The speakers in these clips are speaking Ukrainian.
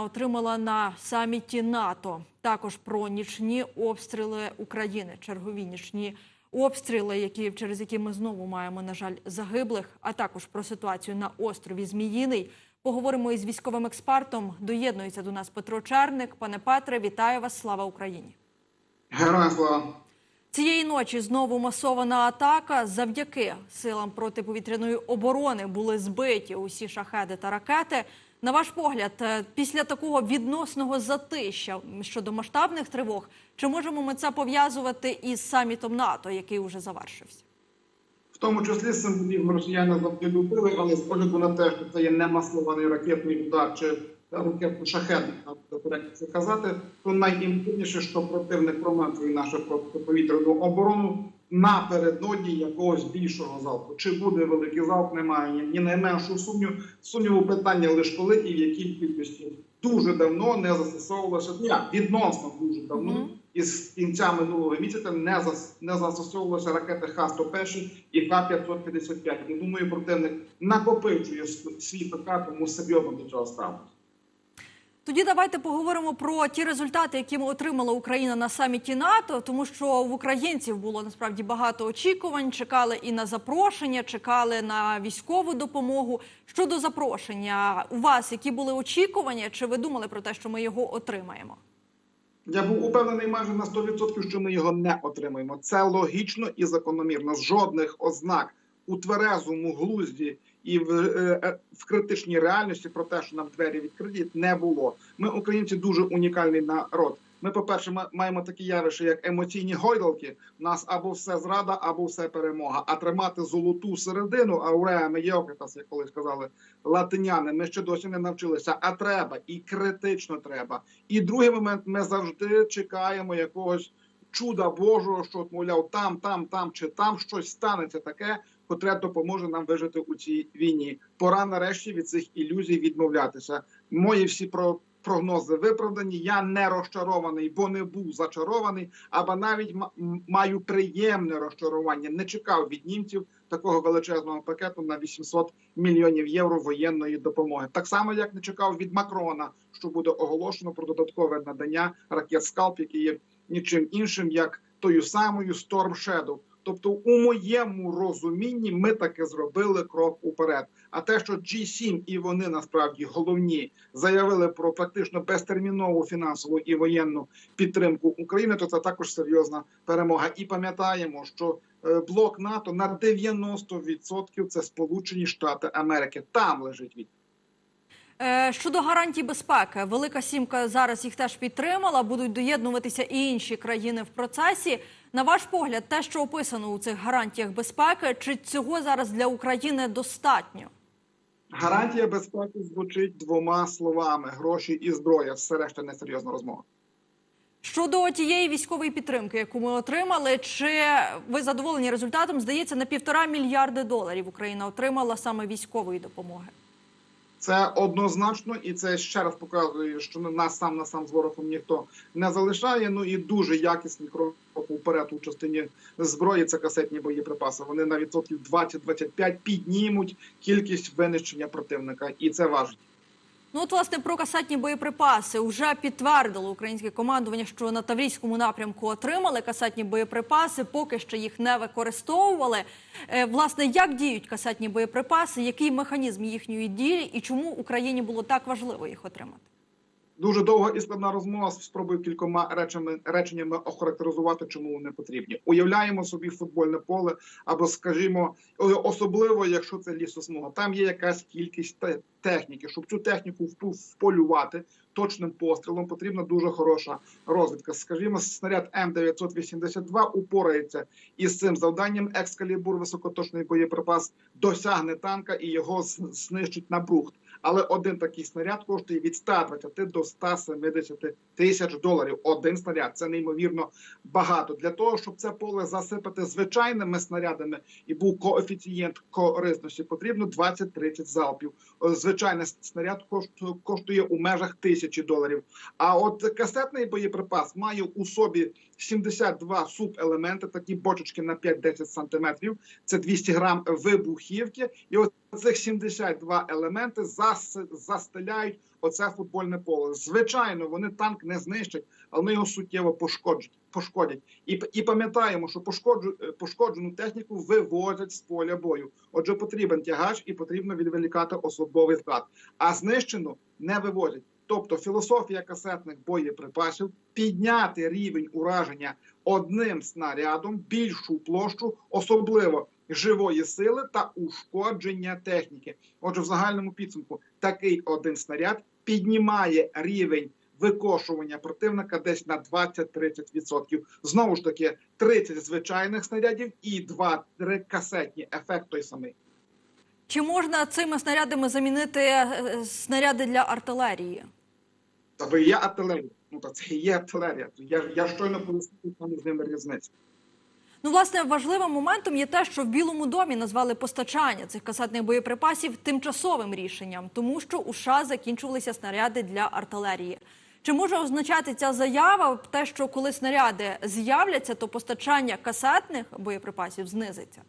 отримала на саміті НАТО. Також про нічні обстріли України, чергові нічні обстріли, які через які ми знову маємо, на жаль, загиблих, а також про ситуацію на острові Зміїний. Поговоримо із військовим експертом. Доєднується до нас Петро Черник. Пане Петре, вітаю вас! Слава Україні! Героям слава! Цієї ночі знову масована атака. Завдяки силам протиповітряної оборони були збиті усі шахеди та ракети. На ваш погляд, е, після такого відносного затища щодо масштабних тривог, чи можемо ми це пов'язувати із самітом НАТО, який уже завершився? В тому числі символізм росіяни завжди любили, але з погляду на те, що це є не маслований ракетний удар чи ракетно шахетний, це казати, то найімовірніше, що противник промацує нашу протиповітряну оборону напередодні якогось більшого залпу. Чи буде великий залп, немає ні, ні найменшого сумніву. Сумніву питання лише коли і в якій кількості дуже давно не застосовувалося. Як відносно дуже давно. Мгм. із кінця минулого місяця не зас не застосовувалися ракети Х-101 і Х-555. Я думаю, противник накопичує свій ПК, тому серйозно до цього ставиться. Тоді давайте поговоримо про ті результати, які отримала Україна на саміті НАТО, тому що в українців було насправді багато очікувань. Чекали і на запрошення, чекали на військову допомогу. Щодо запрошення, у вас які були очікування? Чи ви думали про те, що ми його отримаємо? Я був упевнений майже на 100%, що ми його не отримаємо. Це логічно і закономірно. Жодних ознак у тверезому глузді і в, е, е, в критичній реальності про те, що нам двері відкриті, не було. Ми, українці, дуже унікальний народ. Ми, по-перше, маємо такі явища, як емоційні гойдалки. У нас або все зрада, або все перемога. А тримати золоту середину, ауреа медіокритас, як колись казали латиняни, ми ще досі не навчилися. А треба і критично треба. І другий момент ми завжди чекаємо якогось чуда Божого, що мовляв, там, там, там чи там щось станеться таке, котре допоможе нам вижити у цій війні. Пора нарешті від цих ілюзій відмовлятися. Мої всі про. Прогнози виправдані. Я не розчарований, бо не був зачарований, або навіть маю приємне розчарування. Не чекав від німців такого величезного пакету на 800 мільйонів євро воєнної допомоги. Так само, як не чекав від Макрона, що буде оголошено про додаткове надання ракет Скалп, які є нічим іншим, як тою самою Storm Shadow. Тобто, у моєму розумінні ми таки зробили крок уперед. А те, що G7 і вони насправді головні заявили про практично безтермінову фінансову і воєнну підтримку України, то це також серйозна перемога. І пам'ятаємо, що е, блок НАТО на 90% це Сполучені Штати Америки. Там лежить від. Е, Щодо гарантій безпеки, Велика Сімка зараз їх теж підтримала. Будуть доєднуватися і інші країни в процесі. На ваш погляд, те, що описано у цих гарантіях безпеки, чи цього зараз для України достатньо? Гарантія безпеки звучить двома словами: гроші і зброя. Все решта несерйозна розмова. Щодо тієї військової підтримки, яку ми отримали, чи ви задоволені результатом? Здається, на півтора мільярди доларів Україна отримала саме військової допомоги. Це однозначно, і це ще раз показує, що нас сам на сам з ворогом ніхто не залишає. Ну і дуже якісний крок вперед у частині зброї. Це касетні боєприпаси. Вони на відсотків 20-25 піднімуть кількість винищення противника, і це важить. Ну от власне про касетні боєприпаси вже підтвердило українське командування, що на Таврійському напрямку отримали касетні боєприпаси, поки що їх не використовували. Е, власне, як діють касетні боєприпаси, який механізм їхньої дії, і чому Україні було так важливо їх отримати? Дуже довга і складна розмова. Спробую кількома речами реченнями охарактеризувати, чому вони потрібні. Уявляємо собі футбольне поле, або скажімо, особливо якщо це лісосмуга. Там є якась кількість те- техніки. Щоб цю техніку вполювати точним пострілом, потрібна дуже хороша розвідка. Скажімо, снаряд М982 упорається із цим завданням. Екскалібур, високоточний боєприпас, досягне танка і його знищить на брухт. Але один такий снаряд коштує від 120 до 170 тисяч доларів. Один снаряд це неймовірно багато. Для того щоб це поле засипати звичайними снарядами і був коефіцієнт корисності, потрібно 20-30 залпів. Е, Звичайний снаряд коштує, у межах тисячі доларів. А от касетний боєприпас має у собі 72 субелементи, такі бочечки на 5-10 сантиметрів. Це 200 грам вибухівки. І от цих 72 елементи зас, застеляють оце футбольне поле. Звичайно, вони танк не знищать, але вони його суттєво пошкоджать. пошкодять. І, і пам'ятаємо, що пошкоджу, е, пошкоджену техніку вивозять з поля бою. Отже, потрібен тягач і потрібно відволікати особовий склад. А знищену не вивозять. Тобто філософія касетних боєприпасів підняти рівень ураження одним снарядом, більшу площу, особливо живої сили та ушкодження техніки. Отже, в загальному підсумку такий один снаряд піднімає рівень викошування противника десь на 20-30%. Знову ж таки, 30 звичайних снарядів і 2-3 касетні. Ефект той самий. Чи можна цими снарядами замінити е, снаряди для артилерії? Та то є артилерія. Ну та це і є артилерія. Я, я щойно пояснив, що між ними різниця. Ну, власне, важливим моментом є те, що в Білому домі назвали постачання цих касетних боєприпасів тимчасовим рішенням, тому що у США закінчувалися снаряди для артилерії. Чи може означати ця заява те, що коли снаряди з'являться, то постачання касетних боєприпасів знизиться?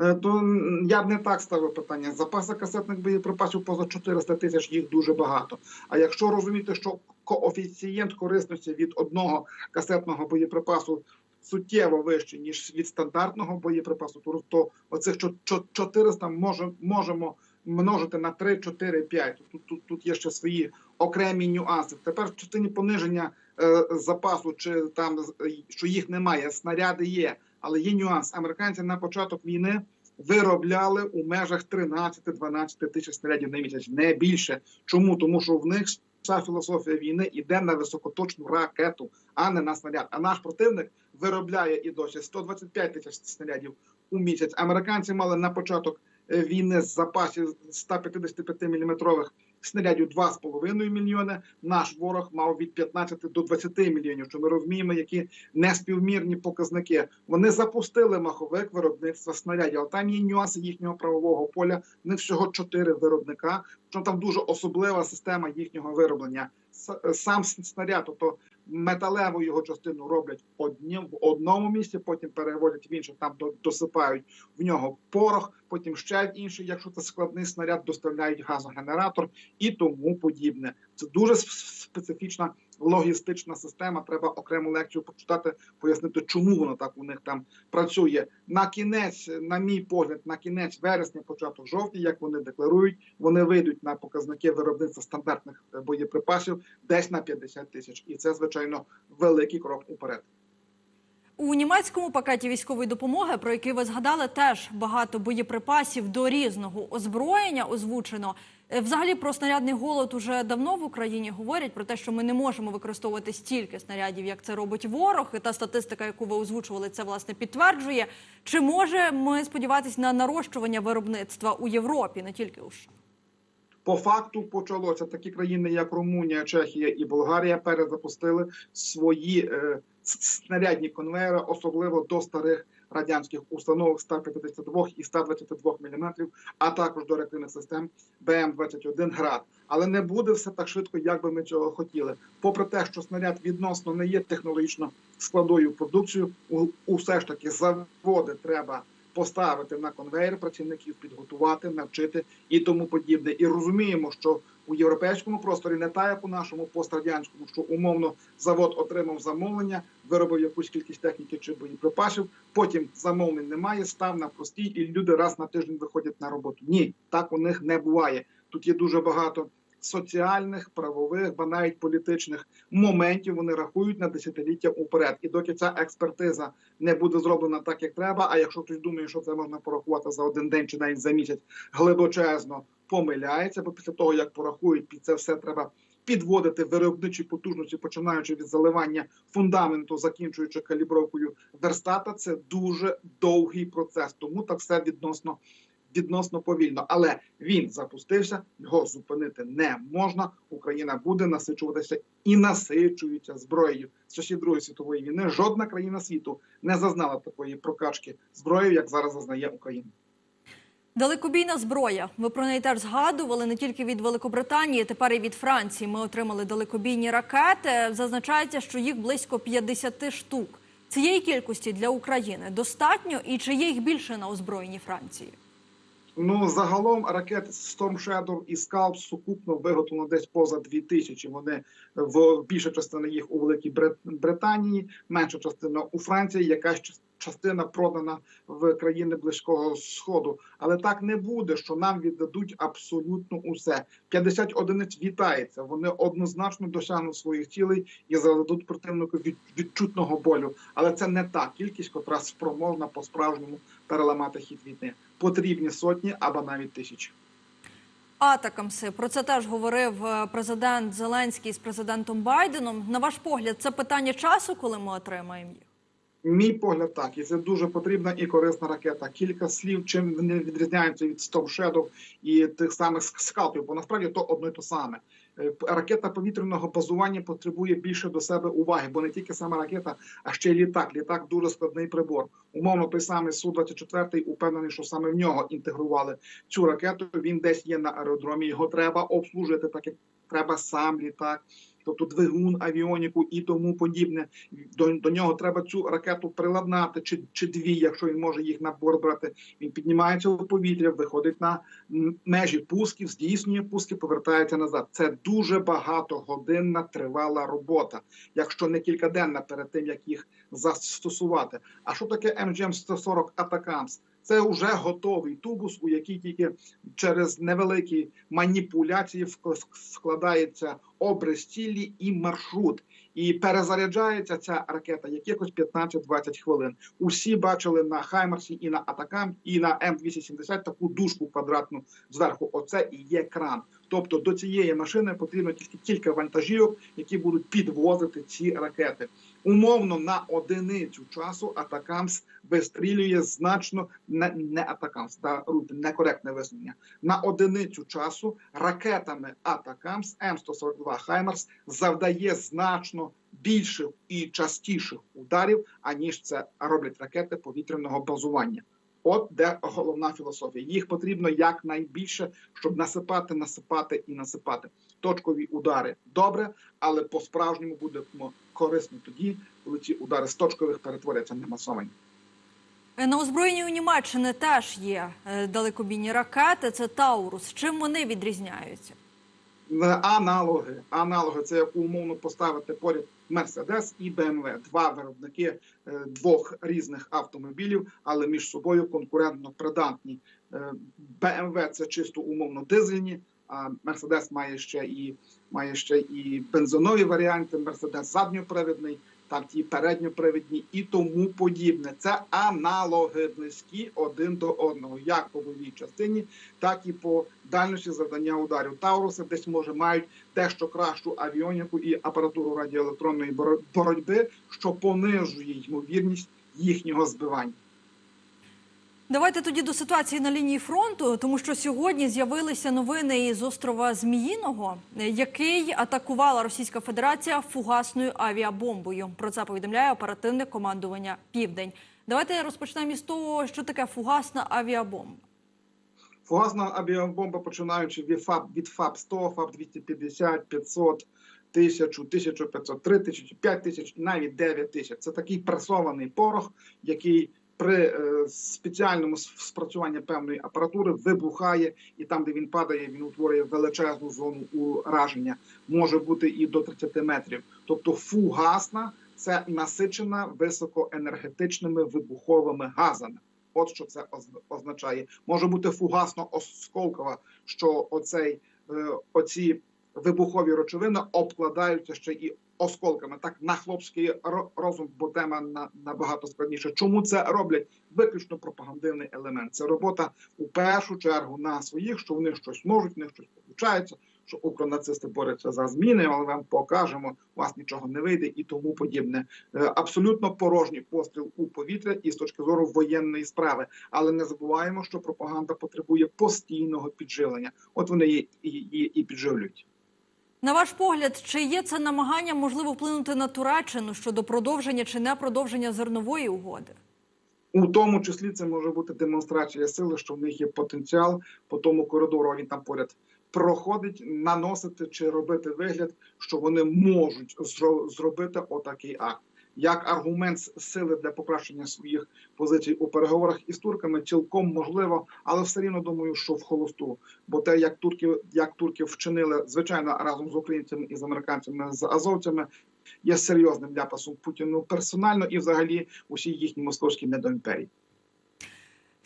Е, То я б не так ставив питання. Запаси касетних боєприпасів поза 400 тисяч їх дуже багато. А якщо розуміти, що коефіцієнт корисності від одного касетного боєприпасу суттєво вищий, ніж від стандартного боєприпасу, то, оцих чо- чо- 400 може, можемо множити на 3, 4, 5. Тут, тут, тут є ще свої окремі нюанси. Тепер в частині пониження е, запасу, чи там з- що їх немає, снаряди є. Але є нюанс. Американці на початок війни виробляли у межах 13-12 тисяч снарядів на місяць, не більше. Чому? Тому що в них вся філософія війни йде на високоточну ракету, а не на снаряд. А наш противник виробляє і досі 125 тисяч снарядів у місяць. Американці мали на початок е, війни з запасів 155 мм снарядів 2,5 мільйони. Наш ворог мав від 15 до 20 мільйонів. Що ми розуміємо, які неспівмірні показники. Вони запустили маховик виробництва снарядів. Але там є нюанси їхнього правового поля. Не всього чотири виробника. Що там дуже особлива система їхнього вироблення. Сам снаряд, тобто металеву його частину роблять одні в одному місці, потім переводять в інше, там до- досипають в нього порох, потім ще в інший, якщо це складний снаряд, доставляють газогенератор і тому подібне. Це дуже специфічна логістична система. Треба окрему лекцію почитати, пояснити, чому воно так у них там працює. На кінець, на мій погляд, на кінець вересня, початок жовтня, як вони декларують, вони вийдуть на показники виробництва стандартних боєприпасів десь на 50 тисяч, і це звичайно великий крок уперед. У німецькому пакеті військової допомоги, про який ви згадали, теж багато боєприпасів до різного озброєння озвучено. Е, Взагалі про снарядний голод уже давно в Україні говорять про те, що ми не можемо використовувати стільки снарядів, як це робить ворог. І та статистика, яку ви озвучували, це власне підтверджує. Чи може ми сподіватися на нарощування виробництва у Європі, не тільки у США? По факту почалося такі країни, як Румунія, Чехія і Болгарія, перезапустили свої е, снарядні конвейери, особливо до старих радянських установок 152 і 122 мм, а також до реактивних систем БМ-21 ГРАД. Але не буде все так швидко, як би ми цього хотіли. Попри те, що снаряд відносно не є технологічно складною продукцією, усе ж таки заводи треба поставити на конвейер, працівників підготувати, навчити і тому подібне. І розуміємо, що у європейському просторі не та як у нашому пострадянському, що умовно завод отримав замовлення, виробив якусь кількість техніки чи боєприпасів. Потім замовлень немає, став на простій, і люди раз на тиждень виходять на роботу. Ні, так у них не буває. Тут є дуже багато соціальних, правових, ба навіть політичних моментів. Вони рахують на десятиліття уперед. І доки ця експертиза не буде зроблена так, як треба. А якщо хтось думає, що це можна порахувати за один день чи навіть за місяць, глибочезно помиляється, бо після того як порахують, під це все треба підводити виробничі потужності, починаючи від заливання фундаменту, закінчуючи калібровкою верстата. Це дуже довгий процес, тому так все відносно. Відносно повільно, але він запустився, його зупинити не можна. Україна буде насичуватися і насичується зброєю. З часів Другої світової війни жодна країна світу не зазнала такої прокачки зброєю, як зараз зазнає Україна. Далекобійна зброя. Ви про неї теж згадували не тільки від Великобританії, тепер і від Франції. Ми отримали далекобійні ракети. Зазначається, що їх близько 50 штук. Цієї кількості для України достатньо і чи є їх більше на озброєнні Франції? Ну загалом ракет Storm Shadow і Scalp сукупно виготовлено десь поза 2000. Вони в більша частина їх у Великій Брит- Британії, менша частина у Франції, якась частина продана в країни Близького Сходу. Але так не буде, що нам віддадуть абсолютно усе. 50 одиниць вітається. Вони однозначно досягнуть своїх цілей і заведуть противнику від відчутного болю. Але це не та кількість, котра спроможна по справжньому переламати хід війни. Потрібні сотні або навіть тисячі. Атакамси про це теж говорив е, президент Зеленський з президентом Байденом. На ваш погляд, це питання часу, коли ми отримаємо їх? Мій погляд так, і це дуже потрібна і корисна ракета. Кілька слів, чим вони відрізняються від Storm Shadow і тих самих скалпів, бо насправді то одно й то саме. Е, Ракета повітряного базування потребує більше до себе уваги, бо не тільки сама ракета, а ще й літак. Літак дуже складний прибор. Умовно, той самий су 24 упевнений, що саме в нього інтегрували цю ракету. Він десь є на аеродромі. Його треба обслужити, так як треба сам літак. Тобто двигун, авіоніку і тому подібне. До, до нього треба цю ракету приладнати, чи, чи дві, якщо він може їх на борт брати. Він піднімається у повітря, виходить на межі пусків, здійснює пуски, повертається назад. Це дуже багатогодинна тривала робота, якщо не кількаденна перед тим, як їх застосувати. А що таке MGM 140 Atacams? Це вже готовий тубус, у який тільки через невеликі маніпуляції складається образ цілі і маршрут. І перезаряджається ця ракета якихось 15-20 хвилин. Усі бачили на Хаймерсі і на Атакам, і на М270 таку дужку квадратну зверху. Оце і є кран. Тобто до цієї машини потрібно тільки кілька вантажівок, які будуть підвозити ці ракети. Умовно на одиницю часу Атакамс вистрілює значно не, не Атакамс, та некоректне висновлення. На одиницю часу ракетами Атакамс М142 Хаймерс завдає значно більших і частіших ударів, аніж це роблять ракети повітряного базування. От де головна філософія. Їх потрібно якнайбільше, щоб насипати, насипати і насипати. Точкові удари добре, але по-справжньому буде ну, корисно тоді, коли ці удари з точкових перетворяться на масовані. Е, На озброєнні у Німеччини теж є е, далекобійні ракети. Це Таурус. Чим вони відрізняються? Аналоги, аналоги це як умовно поставити поряд Мерседес і БМВ. Два виробники е, двох різних автомобілів, але між собою конкурентно придатні. БМВ це чисто умовно дизельні. А Мерседес має ще і має ще і бензинові варіанти. Мерседес задньопривідний, там ті передньопривідні і тому подібне. Це аналоги близькі один до одного, як по бойовій частині, так і по дальності завдання ударів. Тауруси десь може мають дещо кращу авіоніку і апаратуру радіоелектронної боро- боротьби, що понижує ймовірність їхнього збивання. Давайте тоді до ситуації на лінії фронту, тому що сьогодні з'явилися новини із острова Зміїного, який атакувала Російська Федерація фугасною авіабомбою. Про це повідомляє оперативне командування Південь. Давайте розпочнемо із того, що таке фугасна авіабомба. Фугасна авіабомба, починаючи від ФАБ, від ФАБ 100, ФАБ 250, 500, 1000, 1500, 3000, 5000, навіть 9000. Це такий пресований порох, який при е, спеціальному спрацюванні певної апаратури вибухає, і там, де він падає, він утворює величезну зону ураження. Може бути і до 30 метрів. Тобто фугасна це насичена високоенергетичними вибуховими газами. От що це оз- означає. Може бути фугасно осколкова, що оцей е, оці вибухові речовини обкладаються ще і осколками. Так на хлопський розум, бо тема на набагато складніша. Чому це роблять? Виключно пропагандивний елемент. Це робота у першу чергу на своїх, що вони щось можуть, в них щось получається. Що укронацисти борються за зміни, але вам покажемо, у вас нічого не вийде і тому подібне. Е, Абсолютно порожній постріл у повітря і з точки зору воєнної справи. Але не забуваємо, що пропаганда потребує постійного підживлення. От вони її і, і, і підживлюють. На ваш погляд, чи є це намагання можливо вплинути на Туреччину щодо продовження чи не продовження зернової угоди? У тому числі це може бути демонстрація сили, що в них є потенціал по тому коридору. а Він там поряд проходить, наносити чи робити вигляд, що вони можуть зробити отакий акт. Як аргумент сили для покращення своїх позицій у переговорах із турками, цілком можливо, але все рівно думаю, що в холосту. Бо те, як турки, як турки вчинили, звичайно, разом з українцями і з американцями з азовцями, є серйозним ляпасом Путіну персонально і взагалі усій їхній московській недоімперії.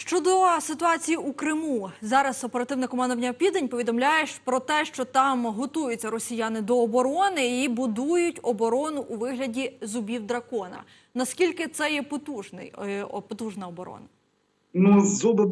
Щодо ситуації у Криму, зараз оперативне командування Південь повідомляє про те, що там готуються росіяни до оборони і будують оборону у вигляді зубів дракона. Наскільки це є потужний е, потужна оборона? Ну, зуби е,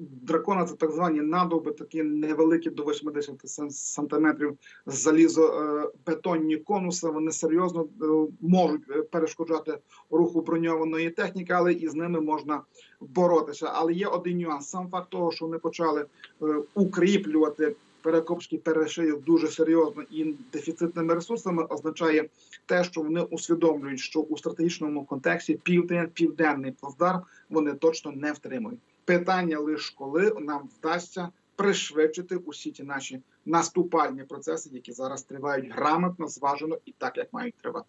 дракона це так звані надовби, такі невеликі до 80 сантиметрів залізобетонні конуси. Вони серйозно е, можуть е, перешкоджати руху броньованої техніки, але і з ними можна боротися. Але є один нюанс: сам факт того, що вони почали е, укріплювати перекопський перешийок дуже серйозно і дефіцитними ресурсами, означає те, що вони усвідомлюють, що у стратегічному контексті південний плацдарм вони точно не втримують. Питання лише коли нам вдасться пришвидшити усі ті наші наступальні процеси, які зараз тривають грамотно, зважено і так, як мають тривати.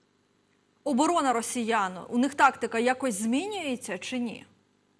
Оборона росіян у них тактика якось змінюється чи ні?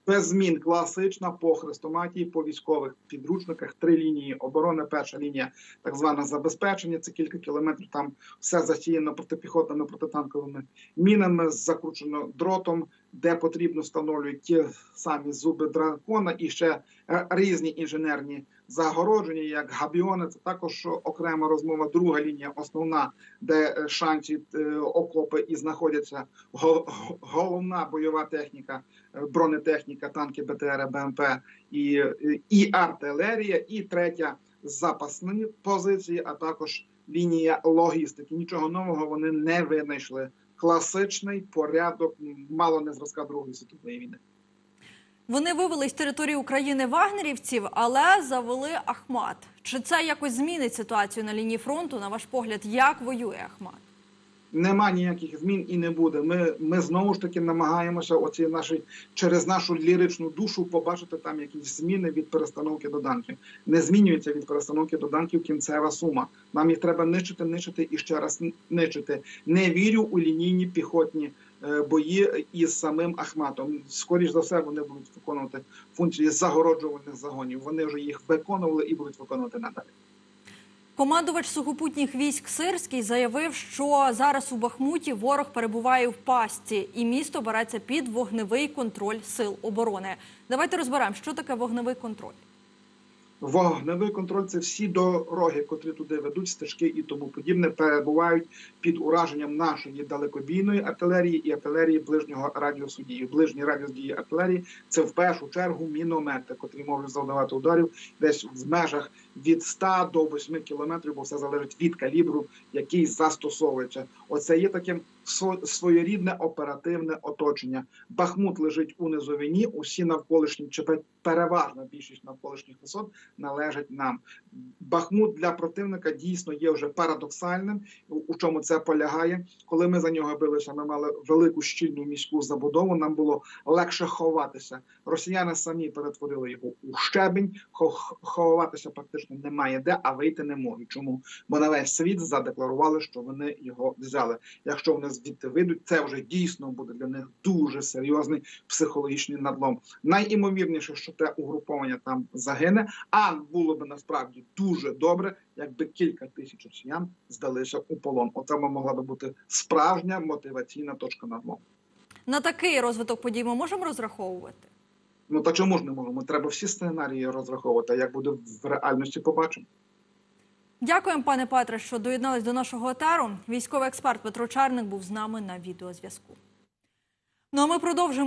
Без змін класична по хрестоматії, по військових підручниках, три лінії оборони. Перша лінія так зване забезпечення. Це кілька кілометрів. Там все засіяно протипіхотними протитанковими мінами, закручено дротом, де потрібно встановлюють ті самі зуби дракона і ще різні інженерні загородження, як габіони. Це також окрема розмова. Друга лінія, основна, де е, шанці е, окопи і знаходяться го- го- головна бойова техніка е, бронетехніка, танки, БТР, БМП і, і артилерія, і третя запасні позиції, а також лінія логістики. Нічого нового вони не винайшли. Класичний порядок, мало не зразка Другої світової війни. Вони вивели з території України вагнерівців, але завели Ахмат. Чи це якось змінить ситуацію на лінії фронту? На ваш погляд, як воює Ахмат? Нема ніяких змін і не буде. Ми, ми знову ж таки намагаємося оці наші через нашу ліричну душу побачити там якісь зміни від перестановки до данків. Не змінюється від перестановки до данків кінцева сума. Нам їх треба нищити, нищити і ще раз нищити. Не вірю у лінійні піхотні е, бої із самим Ахматом. Скоріш за все, вони будуть виконувати функції загороджувальних загонів. Вони вже їх виконували і будуть виконувати надалі. Командувач сухопутніх військ Сирський заявив, що зараз у Бахмуті ворог перебуває в пастці, і місто береться під вогневий контроль сил оборони. Давайте розберемо, що таке вогневий контроль. Вогневий контроль це всі дороги, котрі туди ведуть, стежки і тому подібне, перебувають під ураженням нашої далекобійної артилерії і артилерії ближнього радіусу дії. Ближній радіус дії артилерії це в першу чергу міномети, котрі можуть завдавати ударів десь в межах від 100 до 8 кілометрів, бо все залежить від калібру, який застосовується. Оце є таким своєрідне оперативне оточення. Бахмут лежить у низовині. Усі навколишні чи переважна більшість навколишніх висот належать нам. Бахмут для противника дійсно є вже парадоксальним. У чому це полягає? Коли ми за нього билися, ми мали велику щільну міську забудову. Нам було легше ховатися. Росіяни самі перетворили його у щебень. Хо- Ховатися практично немає де, а вийти не можуть. Чому? Бо на весь світ задекларували, що вони його взяли. Якщо вони звідти вийдуть, це вже дійсно буде для них дуже серйозний психологічний надлом. Найімовірніше, що те угруповання там загине. А було би насправді дуже добре, якби кілька тисяч росіян здалися у полон. Оце могла би бути справжня мотиваційна точка надлому. На такий розвиток подій ми можемо розраховувати. Ну та чому ж не можемо? Треба всі сценарії розраховувати. Як буде в реальності, побачимо. Дякуємо, пане Петре, що доєднались до нашого етеру. Військовий експерт Петро Чарник був з нами на відеозв'язку. Ну а ми продовжимо.